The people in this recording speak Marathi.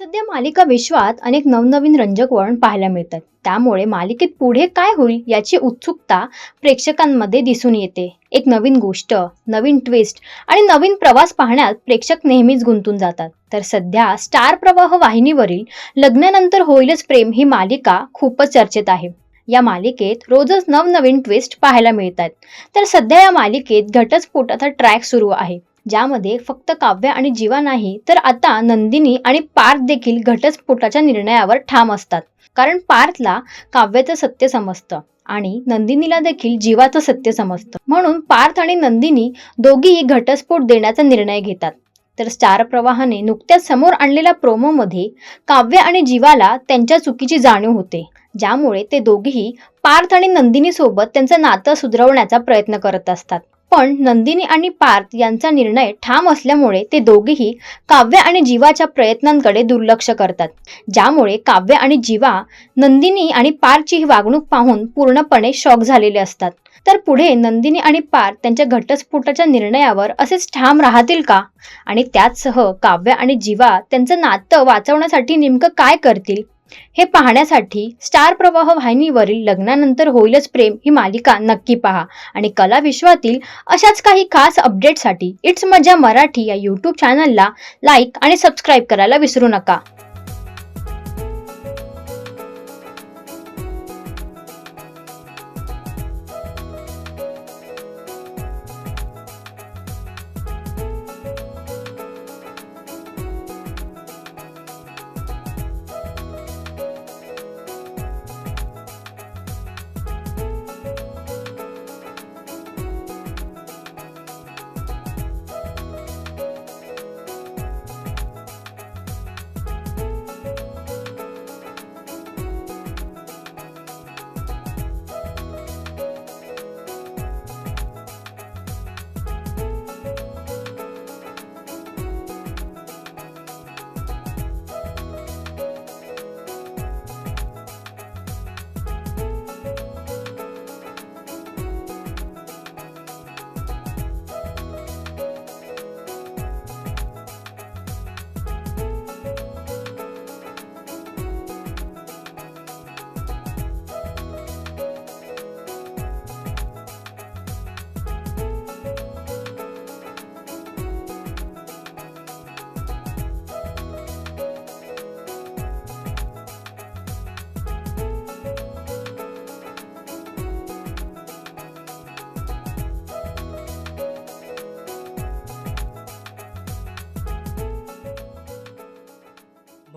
सध्या मालिका विश्वात अनेक नवनवीन रंजक वळण पाहायला मिळतात. त्यामुळे मालिकेत पुढे काय होईल याची उत्सुकता प्रेक्षकांमध्ये दिसून येते. एक नवीन गोष्ट नवीन ट्विस्ट आणि नवीन प्रवास पाहण्यात प्रेक्षक नेहमीच गुंतून जातात. तर सध्या स्टार प्रवाह वाहिनीवरील लग्नानंतर होईलच प्रेम ही मालिका खूपच चर्चेत आहे. या मालिकेत रोजच नवनवीन ट्विस्ट पाहायला मिळतात. तर सध्या या मालिकेत घटस्फोटाचा ट्रॅक सुरू आहे. ज्यामध्ये फक्त काव्य आणि जीवा नाही तर आता नंदिनी आणि पार्थ देखील घटस्फोटाच्या निर्णयावर ठाम असतात. कारण पार्थला काव्याचं सत्य समजतं आणि नंदिनीला देखील जीवाचं सत्य समजतं. म्हणून पार्थ आणि नंदिनी दोघीही घटस्फोट देण्याचा निर्णय घेतात. तर स्टार प्रवाहाने नुकत्याच समोर आणलेल्या प्रोमोमध्ये काव्य आणि जीवाला त्यांच्या चुकीची जाणीव होते. ज्यामुळे ते दोघेही पार्थ आणि नंदिनी सोबत त्यांचं नातं सुधरवण्याचा प्रयत्न करत असतात. पण नंदिनी आणि पार्थ यांचा निर्णय ठाम असल्यामुळे ते दोघेही काव्य आणि जीवाच्या प्रयत्नांकडे दुर्लक्ष करतात. ज्यामुळे काव्य आणि जीवा नंदिनी आणि पार्थची ही वागणूक पाहून पूर्णपणे शॉक झालेले असतात. तर पुढे नंदिनी आणि पार्थ त्यांच्या घटस्फोटाच्या निर्णयावर असेच ठाम राहतील का? आणि त्याचसह काव्य आणि जीवा त्यांचं नातं वाचवण्यासाठी नेमकं काय करतील? हे पाहण्यासाठी स्टार प्रवाह वाहिनीवरील लग्नानंतर होईलच प्रेम ही मालिका नक्की पहा. आणि कला विश्वातील अशाच काही खास अपडेटसाठी इट्स मजा मराठी या यूट्यूब चॅनलला लाईक आणि सबस्क्राईब करायला विसरू नका.